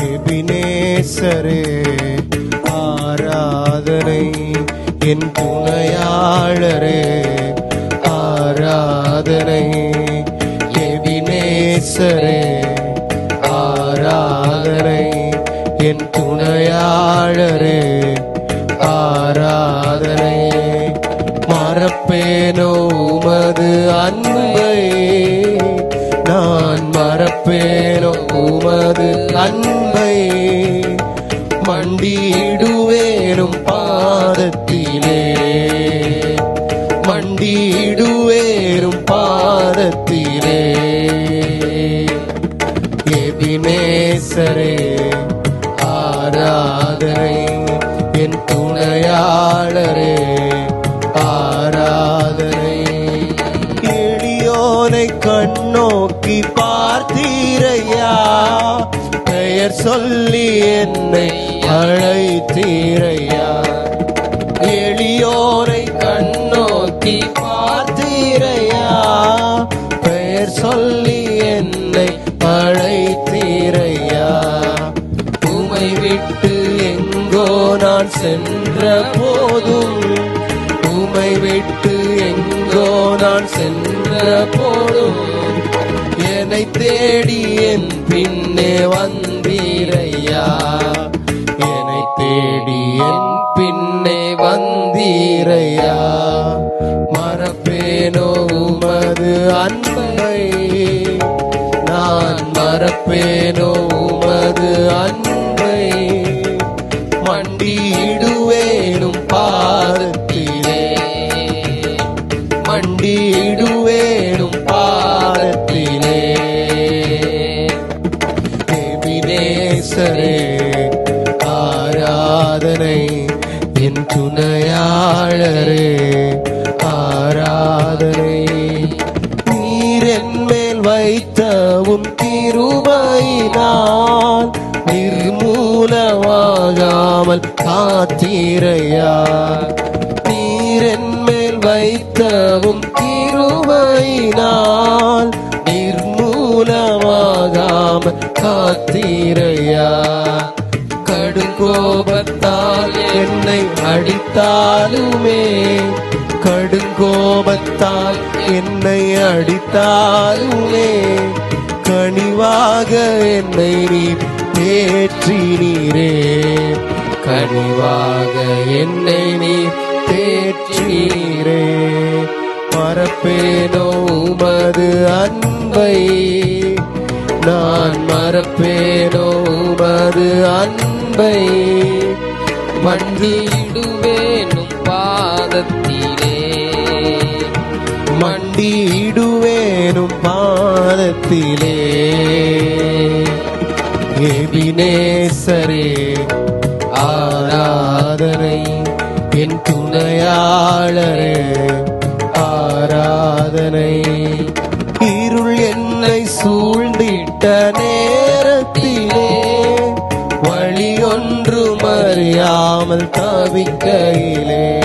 எபினேசரே ஆராதனை என் துணையாளரே ஆராதனை எபினேசரே மேலோ உமது அன்பை மண்டியிடுவேனும் பாதத்திலே. மண்டியிடுவேனும் பாதத்திலே. எபினேசரே ஆராதனை என் துணையாளரே. பார்த்தீரையா? பெயர் சொல்லி என்னை அழைத்தீரையா? எளியோரை கண்ணோக்கி பார்த்தீரையா? பெயர் சொல்லி என்னை அழைத்தீரையா? உமை விட்டு எங்கோ நான் சென்ற போதும் உமை விட்டு எங்கோ நான் சென்ற போதும் என்னை தேடி என் பின்னே வந்தீரையா? என்னை தேடி என் பின்னே வந்தீரையா? மறப்பேனோ உமது அன்பை? நான் மறப்பேனோ துணையாளரே ஆராதனை. நீர் மேல் வைத்த வைத்தவும் திருமையினால் நிர்மூலமாகாமல் காத்தீரையா நீர் மேல் வைத்த வைத்தவும் திருமையினால் நிர்மூலமாகாமல் காத்தீரையா என்னை அடித்தாலுமே கடுங்கோபத்தால் என்னை அடித்தாலுமே கனிவாக என்னை நீ தேற்றினீரே. கனிவாக என்னை நீ தேற்றினீரே. மறப்பேனோ உமது அன்பை. நான் மறப்பேனோ உமது அன்பை. மண்டியிடுவேனும் பாதத்திலே. மண்டியிடுவேனும் பாதத்திலே. எபினேசரே ஆராதனை என் துணையாளரே ஆராதனை. இருள் என்னை சூழ்ந்திட்ட நேரத்திலே. ஒன்றும் அறியாமல் தவிக்கையிலே.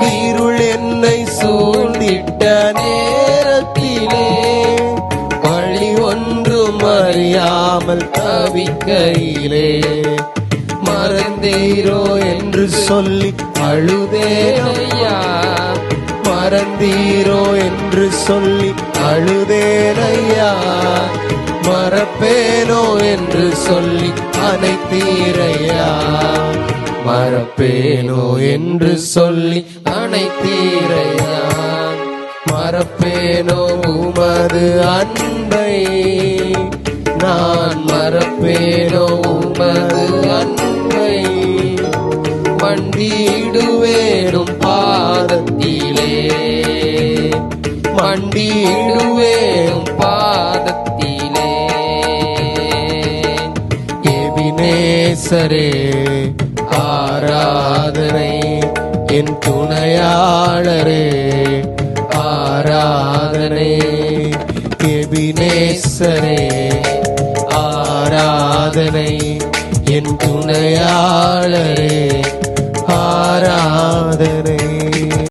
இருள் என்னை சூழ்ந்திட்ட நேரத்திலே. வழி ஒன்றும் அறியாமல் தவிக்கையிலே. மறந்தீரோ என்று சொல்லி அழுதேனையா மறந்தீரோ என்று சொல்லி அழுதேனையா மறப்பேனோ என்று சொல்லி அனைத்தீரையா மறப்பேனோ என்று சொல்லி அனைத்தீரையா மறப்பேனோ உமது அன்பை? நான் மறப்பேனோ உமது அன்பை? மண்டிடுவேனும் பாதத்திலே. மண்டிடுவேனும் பாதத்தில் எபினேசரே ஆராதனை என் துணையாளரே ஆராதனை எபினேசரே ஆராதனை என் துணையாளரே.